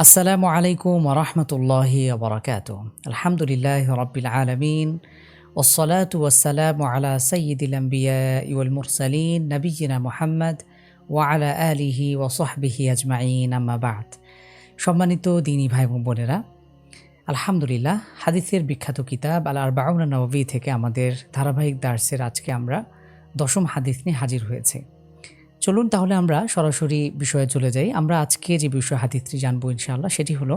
আসসালামু আলাইকুম রহমতুল্লাহি আবরাকাত আলহামদুলিল্লাহ রবিল আলমিন। ওসলাত ওসালাম আলা সঈদিলাম্বিয়া ইউল মুরসালিন নবীনা মোহাম্মদ ওয়ালা আলিহি ওসহবিহি আজমাইন। আম্মাবাদ সম্মানিত দিনী ভাই বোনেরা, আলহামদুলিল্লাহ হাদিসের বিখ্যাত কিতাব আল আর বাউনা নবী থেকে আমাদের ধারাবাহিক দার্সের আজকে আমরা দশম হাদিস নিয়ে হাজির হয়েছে। চলুন তাহলে আমরা সরাসরি বিষয়ে চলে যাই আমরা আজকে যে বিষয় হাদিসটি জানবো ইনশাআল্লাহ সেটি হলো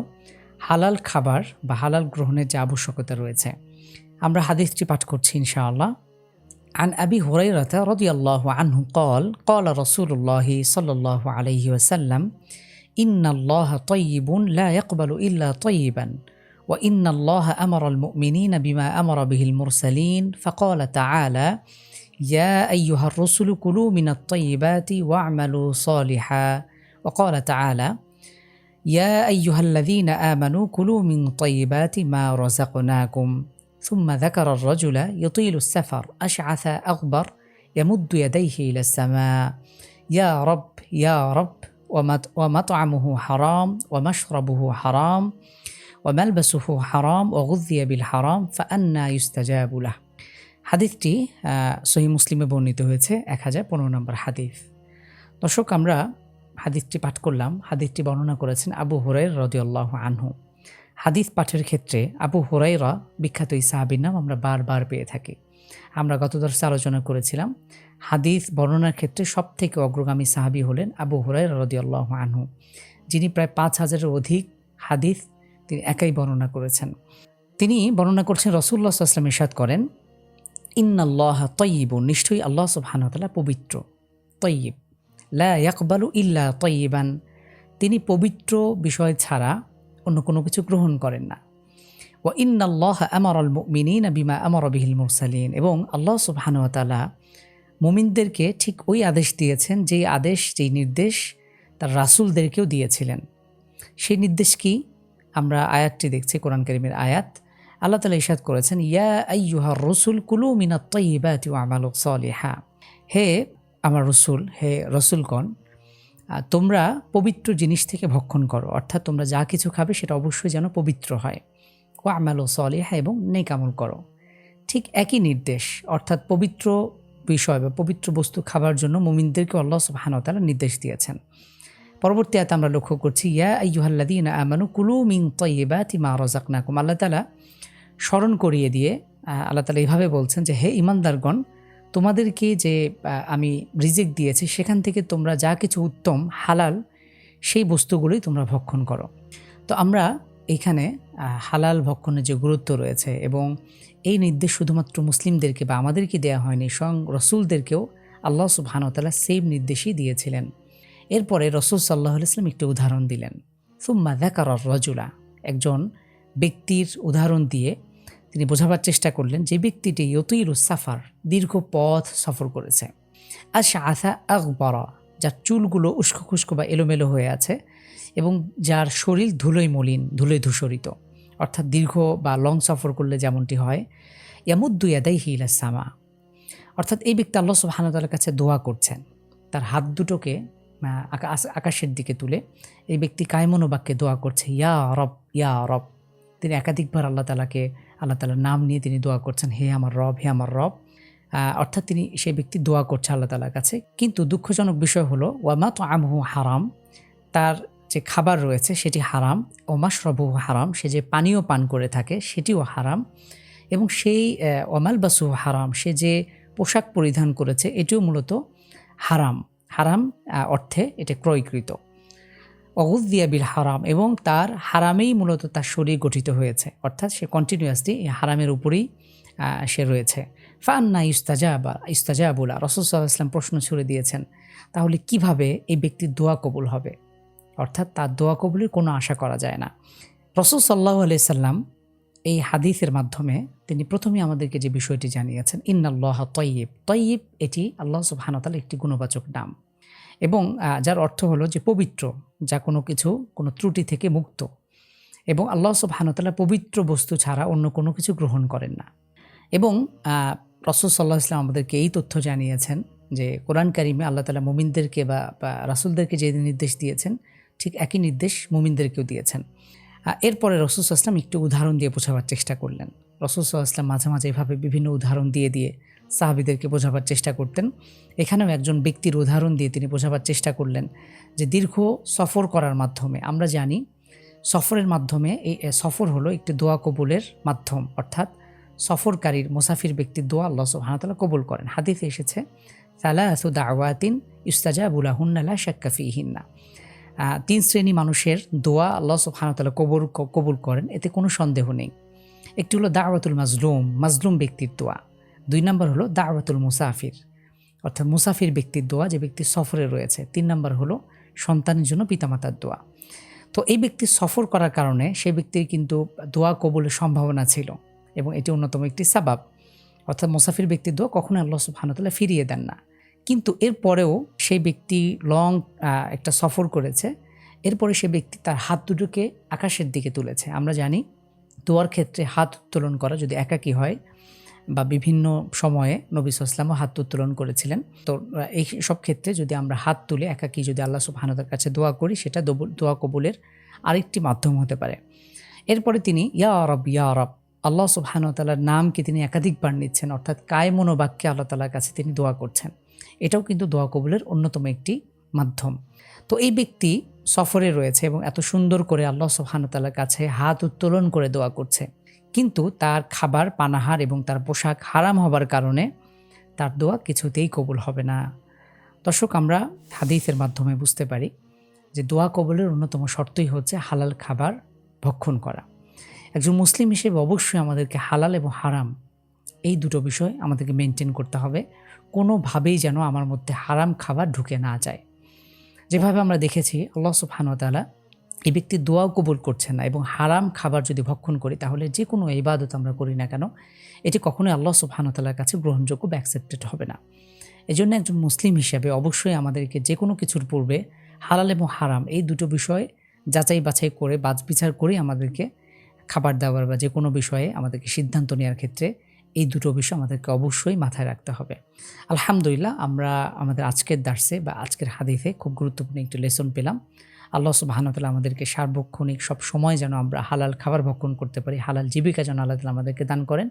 হালাল খাবার বা হালাল গ্রহণের যে আবশ্যকতা রয়েছে আমরা হাদিসটি পাঠ করছি ইনশাআল্লাহ عن أبي هريرة رضي الله عنه قال قال رسول الله صلى الله عليه وسلم إن الله طيب لا يقبل إلا طيبا وإن الله أمر المؤمنين بما أمر به المرسلين فقال تعالى يا أيها الرسل كلوا من الطيبات واعملوا صالحا. وقال تعالى يا أيها الذين آمنوا كلوا من طيبات ما رزقناكم. ثم ذكر الرجل يطيل السفر أشعث أغبر يمد يديه إلى السماء. يا رب يا رب ومط- ومطعمه حرام ومشربه حرام وملبسه حرام وغذي بالحرام فأنا يستجاب له. হাদিসটি সহি মুসলিমে বর্ণিত হয়েছে এক হাজার পনেরো নম্বর হাদিস। দর্শক, আমরা হাদিসটি পাঠ করলাম। হাদিসটি বর্ণনা করেছেন আবু হুরাই রদিউল্লাহ আনহু। হাদিস পাঠের ক্ষেত্রে আবু হুরাইরা বিখ্যাত এই সাহাবির নাম আমরা বারবার পেয়ে থাকি। আমরা গত দর্শে আলোচনা করেছিলাম, হাদিস বর্ণনার ক্ষেত্রে সব থেকে অগ্রগামী সাহাবি হলেন আবু হুরাই রদিউল্লাহ আনহু। যিনি প্রায় পাঁচ হাজারের অধিক হাদিস তিনি একাই বর্ণনা করেছেন। তিনি বর্ণনা করছেন রসুল্লাহ আসলাম ইরশাদ করেন ইন্নাল্লাহ তয়িব নিশ্চয়ই আল্লাহ সুবহানতালা পবিত্র তয়িব লা ইয়াকবালু ইল্লা তয়িবান তিনি পবিত্র বিষয় ছাড়া অন্য কোনো কিছু গ্রহণ করেন না। ও ইন্নাল্লাহ আমার আল মিনীন বিমা আমার বিহিল মুরসালিন, এবং আল্লাহ সুবহানুতালা মুমিনদেরকে ঠিক ওই আদেশ দিয়েছেন যেই আদেশ, যেই নির্দেশ তার রাসূলদেরকেও দিয়েছিলেন। সেই নির্দেশ কি? আমরা আয়াতটি দেখছি, কোরআন করিমের আয়াত। আল্লাহ তালা ইশাদ করেছেন, ইয়া আইয়ুহা রসুল, কুলু মিনা তৈবাতি আমালক সলিহা। হে আমার রসুল, হে রসুলগণ তোমরা পবিত্র জিনিস থেকে ভক্ষণ করো, অর্থাৎ তোমরা যা কিছু খাবে সেটা অবশ্যই যেন পবিত্র হয়। ও আমাল সলিহা এবং নেকামল করো। ঠিক একই নির্দেশ, অর্থাৎ পবিত্র বিষয় বা পবিত্র বস্তু খাবার জন্য মুমিনদেরকে আল্লাহ সুবাহানতালা নির্দেশ দিয়েছেন। পরবর্তী আয়াতে আমরা লক্ষ্য করছি, ইয়া আইয়ুহাল্লাদিন আমানু কুলু মিন তৈবাতি মা রজাকনাকুম আল্লাহ তালা স্মরণ করিয়ে দিয়ে আল্লাহ তালা এইভাবে বলছেন যে, হে ইমানদারগণ, তোমাদেরকে যে আমি রিজেক্ট দিয়েছি, সেখান থেকে তোমরা যা কিছু উত্তম, হালাল, সেই বস্তুগুলোই তোমরা ভক্ষণ করো। তো আমরা এইখানে হালাল ভক্ষণের যে গুরুত্ব রয়েছে এবং এই নির্দেশ শুধুমাত্র মুসলিমদেরকে বা আমাদেরকে দেওয়া হয়নি, স্বয়ং রসুলদেরকেও আল্লাহ সুবহানতালা সেম নির্দেশই দিয়েছিলেন। এরপরে রসুল সাল্লাহ ইসলাম একটি উদাহরণ দিলেন। সুম্মা দেখার রজুলা, একজন ব্যক্তির উদাহরণ দিয়ে তিনি বোঝাবার চেষ্টা করলেন যে ব্যক্তিটি ইয়তুইরু সাফার, দীর্ঘ পথ সফর করেছে। আর আশা আকবরা, যার চুলগুলো উস্কো খুস্কো বা এলোমেলো হয়ে আছে এবং যার শরীর ধুলোয় মলিন, ধুলোয় ধূসরিত, অর্থাৎ দীর্ঘ বা লং সফর করলে যেমনটি হয়, ইয়ামুদ্দু ইয়াদাই হিলা সামা। অর্থাৎ এই ব্যক্তি আল্লাহ সুবাহানতালার কাছে দোয়া করছেন। তার হাত দুটোকে আকাশের দিকে তুলে এই ব্যক্তি কায়মনোবাক্যে দোয়া করছে, ইয়া রব ইয়া রব। তিনি একাধিকবার আল্লাহ তালাকে আল্লাহ তালার নাম নিয়ে তিনি দোয়া করছেন, হে আমার রব, হে আমার রব। অর্থাৎ তিনি সেই ব্যক্তি দোয়া করছে আল্লাহ তালার কাছে। কিন্তু দুঃখজনক বিষয় হলো, ওয়ামা তো আমহু হারাম? তার যে খাবার রয়েছে সেটি হারাম। ওমাস রবহু হারাম? সে যে পানীয় পান করে থাকে সেটিও হারাম। এবং সেই ওমাল বাসু হারাম? সে যে পোশাক পরিধান করেছে এটিও মূলত হারাম। হারাম অর্থে এটা ক্রয়কৃত। অগুদ্দিয়া বিল হারাম এবং তার হারামেই মূলত তার শরীর গঠিত হয়েছে। অর্থাৎ সে কন্টিনিউয়াসলি হারামের উপরেই সে রয়েছে। ফান্না ইস্তাজাবা, ইস্তাজাবুলা, রসুল সাল্লাহ ইসলাম প্রশ্ন ছুড়ে দিয়েছেন, তাহলে কীভাবে এই ব্যক্তির দোয়া কবুল হবে? অর্থাৎ তার দোয়া কবুলের কোনো আশা করা যায় না। রসুল সাল্লাহ সাল্লাম এই হাদিসের মাধ্যমে তিনি প্রথমে আমাদেরকে যে বিষয়টি জানিয়েছেন, ইন্নাল্লাহ তয়িব তয়িব এটি আল্লাহ সুবহানতাল একটি গুণবাচক নাম। এবং যার অর্থ হলো যে পবিত্র, যা কোনো কিছু, কোনো ত্রুটি থেকে মুক্ত। এবং আল্লাহ সুবহানতাল্লাহ পবিত্র বস্তু ছাড়া অন্য কোনো কিছু গ্রহণ করেন না। এবং রসুল সাল্লাহ ইসলাম আমাদেরকে এই তথ্য জানিয়েছেন যে কোরআন কারিমে আল্লাহ তালা মুমিনদেরকে বা রাসুলদেরকে যে নির্দেশ দিয়েছেন, ঠিক একই নির্দেশ মুমিনদেরকেও দিয়েছেন। এরপরে রসুল আসলাম একটু উদাহরণ দিয়ে বোঝাবার চেষ্টা করলেন। রসুল আসলাম মাঝে মাঝে এভাবে বিভিন্ন উদাহরণ দিয়ে দিয়ে সাহাবিদেরকে বোঝাবার চেষ্টা করতেন। এখানেও একজন ব্যক্তির উদাহরণ দিয়ে তিনি বোঝাবার চেষ্টা করলেন যে দীর্ঘ সফর করার মাধ্যমে, আমরা জানি সফরের মাধ্যমে এই সফর হলো একটি দোয়া কবুলের মাধ্যম, অর্থাৎ সফরকারীর, মুসাফির ব্যক্তির দোয়া আল্লাহ সুবহানাহু কবুল করেন। হাদিসে এসেছে, সালাসু দাওয়াতিন ইস্তাজাবুলা হুন্নালা হিন্না তিন শ্রেণি মানুষের দোয়া আল্লাহ সুবহানাহু কবুল কবুল করেন, এতে কোনো সন্দেহ নেই। একটি হলো দাওয়াতুল মাজলুম মাজলুম ব্যক্তির দোয়া। দুই নম্বর হলো দাওয়াতুল মুসাফির। অর্থাৎ মুসাফির ব্যক্তির দোয়া যে ব্যক্তি সফরে রয়েছে। তিন নম্বর হলো সন্তানের জন্য পিতামাতার দোয়া। তো এই ব্যক্তি সফর করার কারণে সেই ব্যক্তির কিন্তু দোয়া কবুলের সম্ভাবনা ছিল এবং এটি অন্যতম একটি সাবাব। অর্থাৎ মুসাফির ব্যক্তির দোয়া কখনো আল্লাহ সুবহানাহু ফিরিয়ে দেন না। কিন্তু এরপরেও সেই ব্যক্তি লং একটা সফর করেছে। এরপরে সে ব্যক্তি তার হাত দুটোকে আকাশের দিকে তুলেছে। আমরা জানি দোয়ার ক্ষেত্রে হাত উত্তোলন করা যদি একাকী হয় বা বিভিন্ন সময়ে নবী সাল্লামও হাত উত্তোলন করেছিলেন। তো এই সব ক্ষেত্রে যদি আমরা হাত তুলে, একাকী যদি আল্লাহ সুবহানাহুর কাছে দোয়া করি, সেটা দোয়া কবুলের আরেকটি মাধ্যম হতে পারে। এরপরে তিনি, ইয়া রব ইয়া রব, আল্লাহ সুবহানাহু তালার নামকে তিনি একাধিকবার নিচ্ছেন, অর্থাৎ কায় মনোবাক্যে আল্লাহ তালার কাছে তিনি দোয়া করছেন। এটাও কিন্তু দোয়া কবুলের অন্যতম একটি মাধ্যম। তো এই ব্যক্তি সফরে রয়েছে এবং এত সুন্দর করে আল্লাহ সুবহানাহু তালার কাছে হাত উত্তোলন করে দোয়া করছে। কিন্তু তার খাবার, পানাহার এবং তার পোশাক হারাম হবার কারণে তার দোয়া কিছুতেই কবুল হবে না। দর্শক, আমরা হাদিসের মাধ্যমে বুঝতে পারি যে দোয়া কবলের অন্যতম শর্তই হচ্ছে হালাল খাবার ভক্ষণ করা। একজন মুসলিম হিসেবে অবশ্যই আমাদেরকে হালাল এবং হারাম এই দুটো বিষয় আমাদেরকে মেনটেন করতে হবে। কোনোভাবেই যেন আমার মধ্যে হারাম খাবার ঢুকে না যায়। যেভাবে আমরা দেখেছি, আল্লাহ সুবহানাহু এই ব্যক্তি দোয়াও কবুল করছে না এবং হারাম খাবার যদি ভক্ষণ করি, তাহলে যে কোনো ইবাদত আমরা করি না কেন, এটি কখনোই আল্লাহ সুবহানাহু তাআলার কাছে গ্রহণযোগ্য বা অ্যাকসেপ্টেড হবে না। এজন্য একজন মুসলিম হিসাবে অবশ্যই আমাদেরকে যে কোনো কিছুর পূর্বে হালাল এবং হারাম এই দুটো বিষয় যাচাই বাছাই করে বাজ বিচার করে আমাদেরকে খাবার দাবার বা যে কোনো বিষয়ে আমাদেরকে সিদ্ধান্ত নেওয়ার ক্ষেত্রে এই দুটো বিষয় আমাদেরকে অবশ্যই মাথায় রাখতে হবে। আলহামদুলিল্লাহ, আমরা আমাদের আজকের দার্সে বা আজকের হাদিসে খুব গুরুত্বপূর্ণ একটি লেসন পেলাম। আল্লাহ সুবাহানতালা আমাদেরকে সার্বক্ষণিক সব সময় যেন আমরা হালাল খাবার ভক্ষণ করতে পারি, হালাল জীবিকা যেন আল্লাহ আমাদেরকে দান করেন।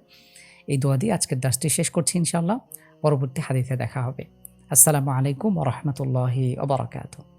এই দোয়া দিয়ে আজকের দাসটি শেষ করছি ইনশাআল্লাহ। পরবর্তী হাদিসে দেখা হবে। আসসালামু আলাইকুম রহমতুল্লাহি ওবরাকাতু